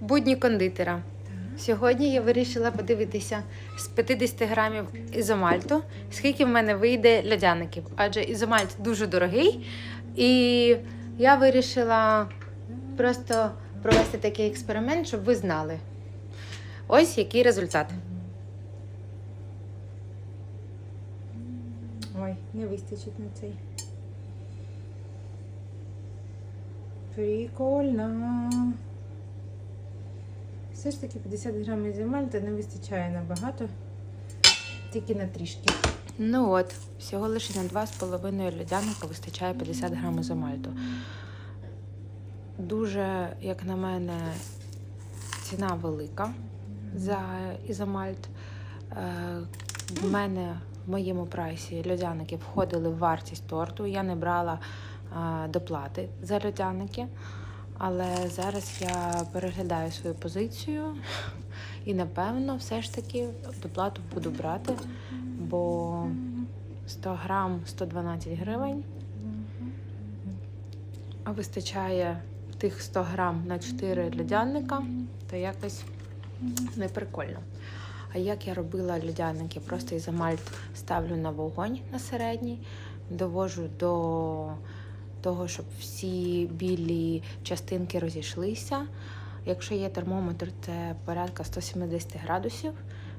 Будні кондитера. Сьогодні я вирішила подивитися з 50 грамів ізомальту, скільки в мене вийде льодяників. Адже ізомальт дуже дорогий. І я вирішила просто провести такий експеримент, щоб ви знали. Ось який результат. Ой, не вистачить на цей. Прикольно. Все ж таки 50 грамів зімальта не вистачає набагато. Тільки на трішки. Ну от, всього лише на 2,5 льодяника вистачає 50 грамів ізомальту. Дуже, як на мене, ціна велика за ізомальт. Е, В мене в моєму прайсі льодяники входили в вартість торту. Я не брала е, доплати за льодяники. Але зараз я переглядаю свою позицію. І напевно все ж таки доплату буду брати, бо 100 грам 112 гривень, а вистачає тих 100 грам на 4 льодяника, то якось не прикольно. А як я робила льодяники, просто ізомальт ставлю на вогонь на середній, довожу до того, щоб всі білі частинки розійшлися. Якщо є термометр, це порядка 170 градусів.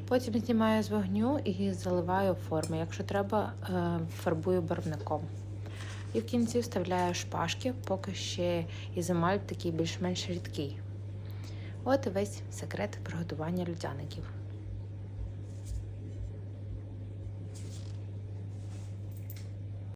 Потім знімаю з вогню і заливаю форми. Якщо треба, е, фарбую барвником. І в кінці вставляю шпажки, поки ще ізомальт такий більш-менш рідкий. От і весь секрет приготування людяників.